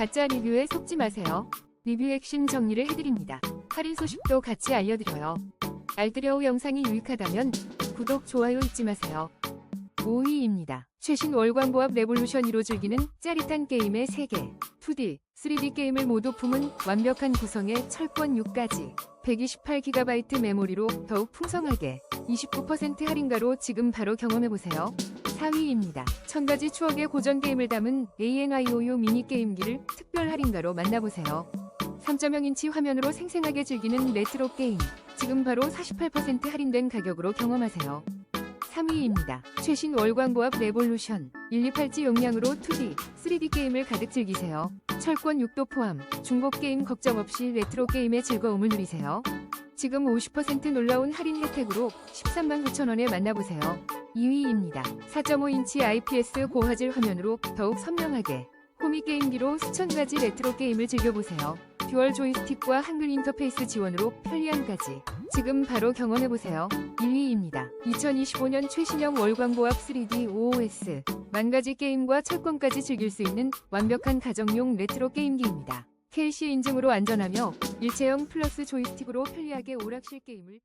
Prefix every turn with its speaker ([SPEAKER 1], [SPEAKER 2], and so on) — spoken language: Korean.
[SPEAKER 1] 가짜 리뷰에 속지 마세요. 리뷰 핵심 정리를 해드립니다. 할인 소식도 같이 알려드려요. 알뜰여우 영상이 유익하다면 구독, 좋아요 잊지 마세요. 5위입니다. 최신 월광보합 레볼루션 2로 즐기는 짜릿한 게임의 세계. 2D, 3D 게임을 모두 품은 완벽한 구성의 철권 6까지 128GB 메모리로 더욱 풍성하게 29% 할인가로 지금 바로 경험해보세요. 4위입니다. 천가지 추억의 고전 게임을 담은 ANIOU 미니 게임기를 특별 할인가로 만나보세요. 3.0인치 화면으로 생생하게 즐기는 레트로 게임. 지금 바로 48% 할인된 가격으로 경험하세요. 3위입니다. 최신 월광보합 레볼루션 128G 용량으로 2D, 3D 게임을 가득 즐기세요. 철권 6도 포함, 중복 게임 걱정 없이 레트로 게임의 즐거움을 누리세요. 지금 50% 놀라운 할인 혜택으로 13만 9천 원에 만나보세요. 2위입니다. 4.5인치 IPS 고화질 화면으로 더욱 선명하게 호미 게임기로 수천 가지 레트로 게임을 즐겨보세요. 듀얼 조이스틱과 한글 인터페이스 지원으로 편리함까지 지금 바로 경험해보세요. 1위입니다. 2025년 최신형 월광보합 3D OOS 만 가지 게임과 철권까지 즐길 수 있는 완벽한 가정용 레트로 게임기입니다. KC 인증으로 안전하며 일체형 플러스 조이스틱으로 편리하게 오락실 게임을